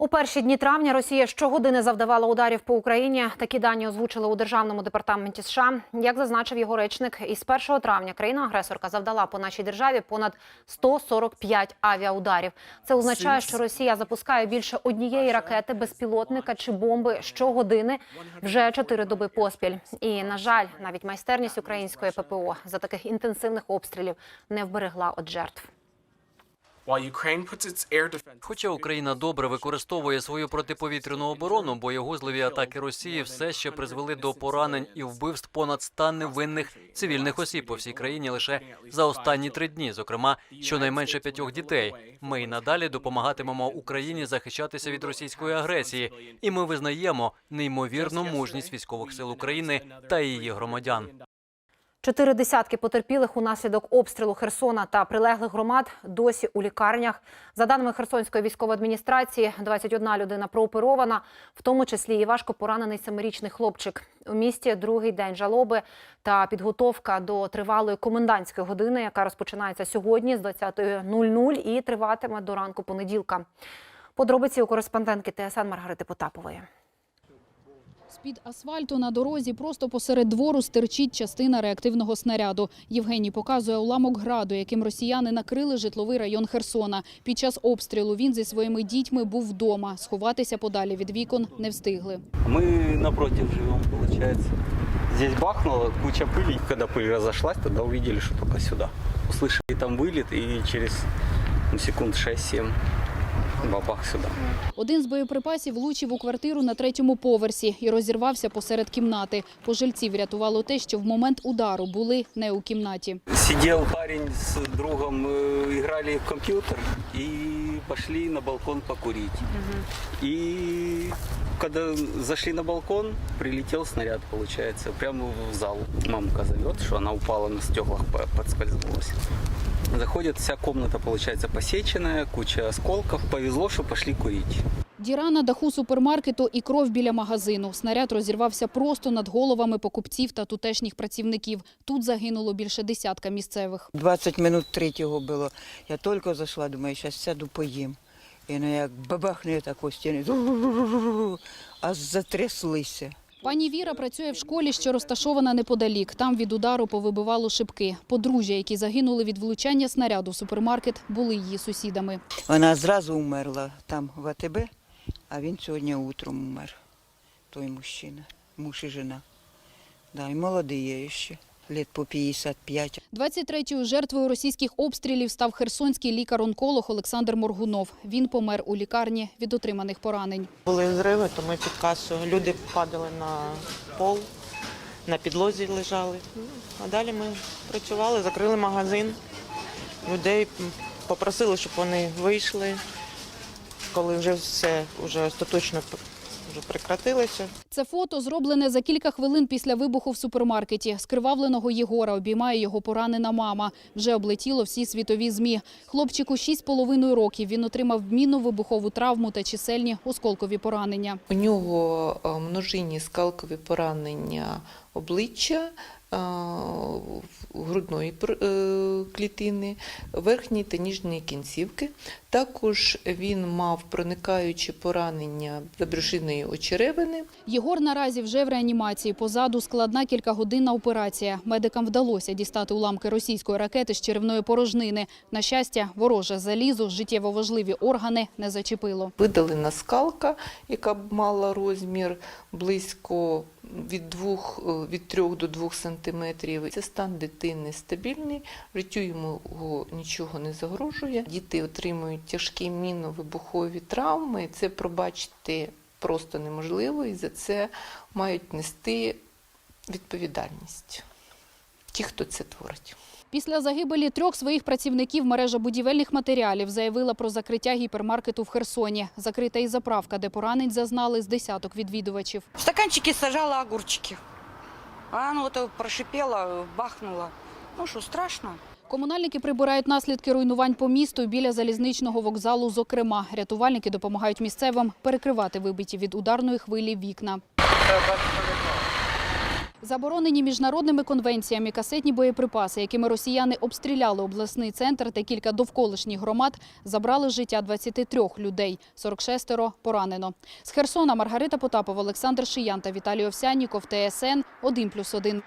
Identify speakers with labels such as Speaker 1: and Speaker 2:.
Speaker 1: У перші дні травня Росія щогодини завдавала ударів по Україні. Такі дані озвучили у державному департаменті США. Як зазначив його речник, із 1 травня країна-агресорка завдала по нашій державі понад 145 авіаударів. Це означає, що Росія запускає більше однієї ракети, безпілотника чи бомби щогодини вже чотири доби поспіль. І на жаль, навіть майстерність української ППО за таких інтенсивних обстрілів не вберегла від жертв.
Speaker 2: Хоча Україна добре використовує свою протиповітряну оборону, боєгузливі атаки Росії все ще призвели до поранень і вбивств понад 100 невинних цивільних осіб по всій країні лише за останні три дні, зокрема щонайменше п'ятьох дітей. Ми й надалі допомагатимемо Україні захищатися від російської агресії, і ми визнаємо неймовірну мужність військових сил України та її громадян.
Speaker 1: Чотири десятки потерпілих унаслідок обстрілу Херсона та прилеглих громад досі у лікарнях. За даними Херсонської військової адміністрації, 21 людина прооперована, в тому числі і важко поранений семирічний хлопчик. У місті другий день жалоби та підготовка до тривалої комендантської години, яка розпочинається сьогодні з 20.00 і триватиме до ранку понеділка. Подробиці у кореспондентки ТСН Маргарити Потапової.
Speaker 3: З-під асфальту на дорозі просто посеред двору стирчить частина реактивного снаряду. Євгеній показує уламок граду, яким росіяни накрили житловий район Херсона. Під час обстрілу він зі своїми дітьми був вдома. Сховатися подалі від вікон не встигли.
Speaker 4: Мы напротив живем, получается. Здесь бахнуло, куча пыли. Когда пыль разошлась, тогда увидели, что только сюда. Услышали там вылет и через ну, секунд 6-7 бабах сюда.
Speaker 3: Один з боєприпасів влучив у квартиру на третьому поверсі і розірвався посеред кімнати. Пожильців рятувало те, що в момент удару були не у кімнаті.
Speaker 4: Сидів парень з другом, грали в комп'ютер компьютер и пошли на балкон покурить. И когда зашли на балкон, прилетел снаряд, получается, прямо в зал. Мамка зовет, что она упала на стеклах, по- подскользнулась. Заходит, вся комната, получается, посеченная, куча осколков. Повезло, что пошли курить.
Speaker 3: Діра на даху супермаркету і кров біля магазину. Снаряд розірвався просто над головами покупців та тутешніх працівників. Тут загинуло більше десятка місцевих.
Speaker 5: 20 минут третього було. Я тільки зайшла, думаю, зараз сяду поїм. І ну, як бабахне так у стіни, аж затряслися.
Speaker 3: Пані Віра працює в школі, що розташована неподалік. Там від удару повибивало шибки. Подружжя, які загинули від влучання снаряду в супермаркет, були її сусідами.
Speaker 5: Вона зразу умерла там в АТБ, а він сьогодні утром умер. Той мужчина, муж і жена. Да, і молодий є ще, лет по 55.
Speaker 3: 23-ю жертвою російських обстрілів став херсонський лікар-онколог Олександр Моргунов. Він помер у лікарні від отриманих поранень.
Speaker 6: Були зриви, то ми під касою. Люди падали на пол, на підлозі лежали. А далі ми працювали, закрили магазин. Людей попросили, щоб вони вийшли, коли вже все вже остаточно вже прекратилося.
Speaker 3: Це фото зроблене за кілька хвилин після вибуху в супермаркеті. Скривавленого Єгора обіймає його поранена мама. Вже облетіло всі світові ЗМІ. Хлопчику 6,5 років. Він отримав мінну вибухову травму та чисельні осколкові поранення.
Speaker 7: У нього е, множинні скалкові поранення обличчя, грудної е, клітини, верхньої та нижньої кінцівки. Також він мав проникаючі поранення забрюшиної очеревини.
Speaker 3: Єгор наразі вже в реанімації. Позаду складна кількагодинна операція. Медикам вдалося дістати уламки російської ракети з черевної порожнини. На щастя, вороже залізо, життєво важливі органи не зачепило.
Speaker 7: Видалена скалка, яка мала розмір близько від, двох, е, від 3 до 2 сантиметрів. Це стан дитини стабільний, життю йому нічого не загрожує. Діти отримують тяжкі мінно-вибухові травми. Це пробачити просто неможливо, і за це мають нести відповідальність. Ті, хто це творить.
Speaker 3: Після загибелі трьох своїх працівників мережа будівельних матеріалів заявила про закриття гіпермаркету в Херсоні. Закрита і заправка, де поранень зазнали з десяток відвідувачів.
Speaker 8: В стаканчики сажала огурчики. А оно вот прошипело, бахнуло. Ну что, страшно?
Speaker 3: Комунальники прибирають наслідки руйнувань по місту біля залізничного вокзалу. Зокрема, рятувальники допомагають місцевим перекривати вибиті від ударної хвилі вікна. Заборонені міжнародними конвенціями касетні боєприпаси, якими росіяни обстріляли обласний центр та кілька довколишніх громад, забрали життя 23 людей, 46 поранено. З Херсона Маргарита Потапова, Олександр Шиян та Віталій Овсяніков, ТСН 1+,1.